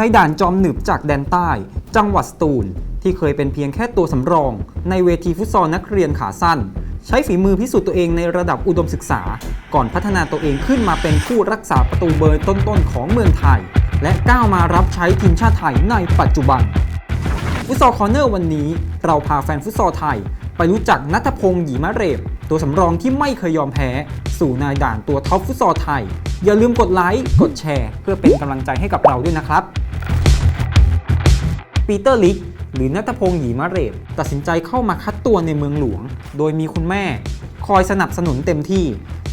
ในด่านจอมหนึบจากแดนใต้ จังหวัดสตูล ที่เคยเป็นเพียงแค่ตัวสำรอง ในเวทีฟุตซอลนักเรียนขาสั้น ใช้ฝีมือพิสูจน์ตัวเองในระดับอุดมศึกษา ก่อนพัฒนาตัวเองขึ้นมาเป็นผู้รักษาประตูเบอร์ต้นๆของเมืองไทย และก้าวมารับใช้ทีมชาติไทยในปัจจุบันฟุตซอลคอร์เนอร์วันนี้ เราพาแฟนฟุตซอลไทย ไปรู้จักนัทพงศ์หยีมะเรบ ตัวสำรองที่ไม่เคยยอมแพ้ สู่นายด่านตัวท็อปฟุตซอลไทย อย่าลืมกดไลค์ กดแชร์ เพื่อเป็นกำลังใจให้กับเราด้วยนะครับ ปีเตอร์ลิก หรือนัทพงศ์หยีมะเรบตัดสินใจเข้ามาคัดตัวในเมืองหลวง โดยมีคุณแม่ คอยสนับสนุนเต็มที่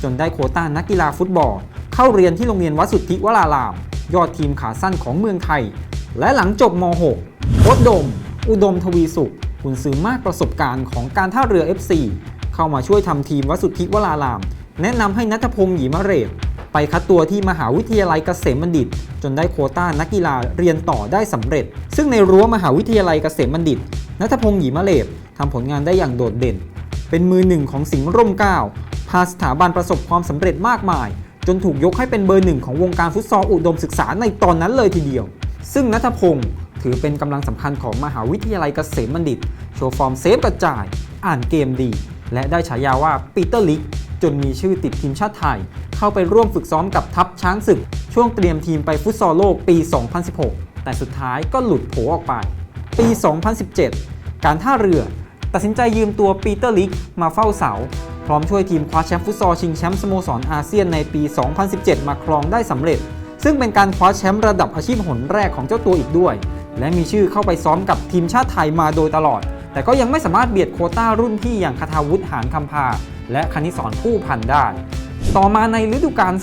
จนได้โคต้านักกีฬาฟุตบอล เข้าเรียนที่โรงเรียนวัดสุทธิวราราม ยอดทีมขาสั้นของเมืองไทย และหลังจบม .6 โค้ชดม อุดมทวีสุขคุณซื้อมากประสบการณ์ของการท่าเรือ FC เข้ามาช่วยทำทีมวัสุทธิวราราม แนะนำให้นัทพงศ์หยีมะเรบไปคัดตัวที่มหาวิทยาลัยเกษมบัณฑิต จนได้โควต้านักกีฬาเรียนต่อได้สำเร็จ ซึ่งในรั้วมหาวิทยาลัยเกษมบัณฑิตนัทพงศ์หยีมะเลบทำผลงานได้อย่างโดดเด่น เป็นมือหนึ่งของสิงห์ร่มเก้าพาสถาบันประสบความสำเร็จมากมาย จนถูกยกให้เป็นเบอร์หนึ่งของวงการฟุตซอลอุดมศึกษาในตอนนั้นเลยทีเดียว ซึ่งนัทพงศ์ถือเป็นกำลังสำคัญของมหาวิทยาลัยเกษมบัณฑิต โชว์ฟอร์มเซฟกระจาย อ่านเกมดี และได้ฉายาว่าปีเตอร์ลิกจนมีชื่อติดทีมชาติไทย เข้าไปร่วมฝึกซ้อมกับทัพช้างศึก ช่วงเตรียมทีมไปฟุตซอลโลกปี 2016 แต่สุดท้ายก็หลุดโผออกไป ปี 2017 การท่าเรือ ตัดสินใจยืมตัวปีเตอร์ลิกมาเฝ้าเสา พร้อมช่วยทีมคว้าแชมป์ฟุตซอลชิงแชมป์สโมสรอาเซียนในปี 2017 มาครองได้สำเร็จ ซึ่งเป็นการคว้าแชมป์ระดับอาชีพหนแรกของเจ้าตัวอีกด้วย และมีชื่อเข้าไปซ้อมกับทีมชาติไทยมาโดยตลอด แต่ก็ยังไม่สามารถเบียดโคต้ารุ่นพี่อย่างคาทาวุฒิหารคำพา และคณิสรผู้พันได้ ต่อมาในฤดูกาล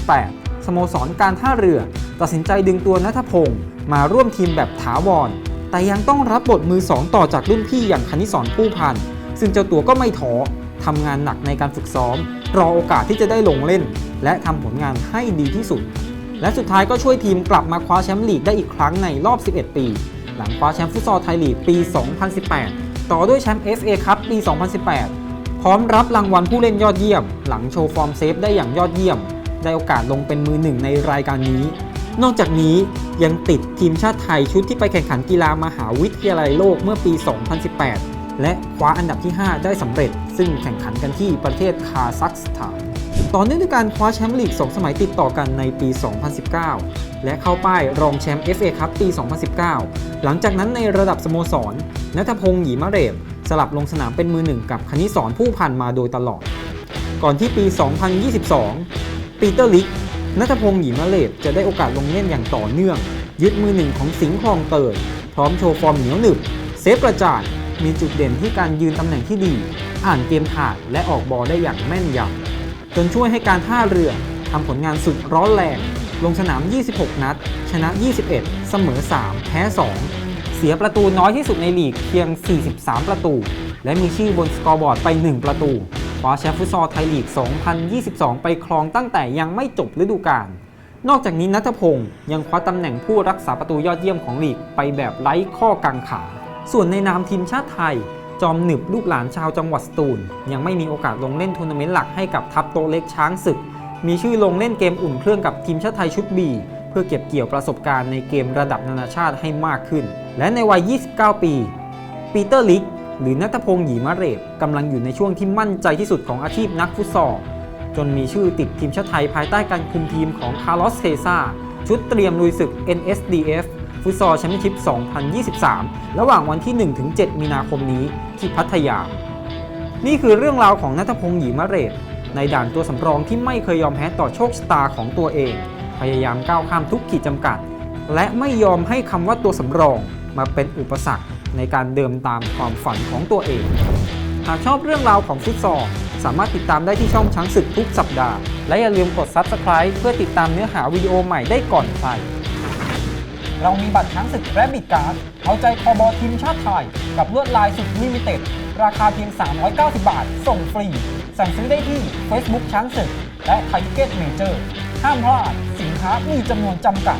2018 สโมสรการท่าเรือ ตัดสินใจดึงตัวนัทพงศ์มาร่วมทีมแบบถาวร แต่ยังต้องรับบทมือสองต่อจากรุ่นพี่อย่างคณิสรผู้พัน ซึ่งเจ้าตัวก็ไม่ท้อทำงานหนักในการฝึกซ้อม รอโอกาสที่จะได้ลงเล่น และทำผลงานให้ดีที่สุด และสุดท้ายก็ช่วยทีมกลับมาคว้าแชมป์ลีกได้อีกครั้งในรอบ 11 ปี หลังคว้าแชมป์ฟุตซอลไทยลีกปี 2018 ต่อด้วยแชมป์ FA คัพปี 2018 พร้อมรับรางวัลผู้เล่นยอดเยี่ยม หลังโชว์ฟอร์มเซฟได้อย่างยอดเยี่ยม ได้โอกาสลงเป็นมือหนึ่งในรายการนี้ นอกจากนี้ยังติดทีมชาติไทยชุดที่ไปแข่งขันกีฬามหาวิทยาลัยโลกเมื่อปี 2018 และคว้าอันดับที่ 5 ได้สำเร็จ ซึ่งแข่งขันกันที่ประเทศคาซัคสถาน ต่อเนื่องด้วยการคว้าแชมป์ลีก 2 สมัยติดต่อกันในปี 2019 และเข้าป้ายรองแชมป์ FA คัพปี 2019 หลังจากนั้นในระดับสโมสรนัทพงศ์หยีมะเรบสลับลงสนามเป็นมือหนึ่งกับคณิสรผู้พันมาโดยตลอด ก่อนที่ปี 2022 ปีเตอร์ลิกนัทพงศ์หยีมะเรบจะได้โอกาสลงเล่นอย่างต่อเนื่อง ยึดมือหนึ่งของสิงห์คลองเตยพร้อมโชว์ฟอร์มเหนียวหนึบ เซฟกระจาดมีจุดเด่นที่การยืนตำแหน่งที่ดี อ่านเกมขาดและออกบอลได้อย่างแม่นยำจนช่วยให้การท่าเรือทำผลงานสุดร้อนแรง ลงสนาม 26 นัด ชนะ 21 เสมอ 3 แพ้ 2 เสียประตูน้อยที่สุดในลีกเพียง 43 ประตู และมีชื่อบนสกอร์บอร์ดไป 1 ประตูคว้าแชมป์ฟุตซอลไทยลีก 2022 ไปครองตั้งแต่ยังไม่จบฤดูกาล นอกจากนี้นัทพงศ์ยังคว้าตำแหน่งผู้รักษาประตูยอดเยี่ยมของลีกไปแบบไร้ข้อกังขา ส่วนในนามทีมชาติไทย จอมหนึบลูกหลานชาวจังหวัดสตูล ยังไม่มีโอกาสลงเล่นทัวร์นาเมนต์หลักให้กับทัพโตเล็กช้างศึก มีชื่อลงเล่นเกมอุ่นเครื่องกับทีมชาติไทยชุดบีเพื่อเก็บเกี่ยวประสบการณ์ในเกมระดับนานาชาติให้มากขึ้น และในวัย 29 ปี ปีเตอร์ลิก หรือนัทพงศ์หยีมะเรบกำลังอยู่ในช่วงที่มั่นใจที่สุดของอาชีพนักฟุตซอลจนมีชื่อติดทีมชาติไทยภายใต้การคุมทีมของคาร์ลอสเซซาชุดเตรียมลุยศึก NSDF ฟุตซอลแชมเปี้ยนชิพ 2023 ระหว่างวันที่ 1-7 มีนาคมนี้ที่พัทยา นี่คือเรื่องราวของนัทพงศ์หยีมะเรศ ในด่านตัวสำรองที่ไม่เคยยอมแพ้ต่อโชคชะตาของตัวเอง พยายามก้าวข้ามทุกขีดจำกัด และไม่ยอมให้คำว่าตัวสำรองมาเป็นอุปสรรคในการเดิมตามความฝันของตัวเอง หากชอบเรื่องราวของฟุตซอลสามารถติดตามได้ที่ช่องช้างศึกทุกสัปดาห์ และอย่าลืมกด Subscribe เพื่อติดตามเนื้อหาวิดีโอใหม่ได้ก่อนใคร เรามีบัตรช้างศึกและบิดการ์ดเอาใจคอบอทีมชาติไทย กับลวดลายสุดลิมิเต็ด ราคาเพียง 390 บาท ส่งฟรี สั่งซื้อได้ที่ Facebook ช้างศึก และไทเก็ตเมเจอร์ห้ามพลาด สินค้ามีจำนวนจำกัด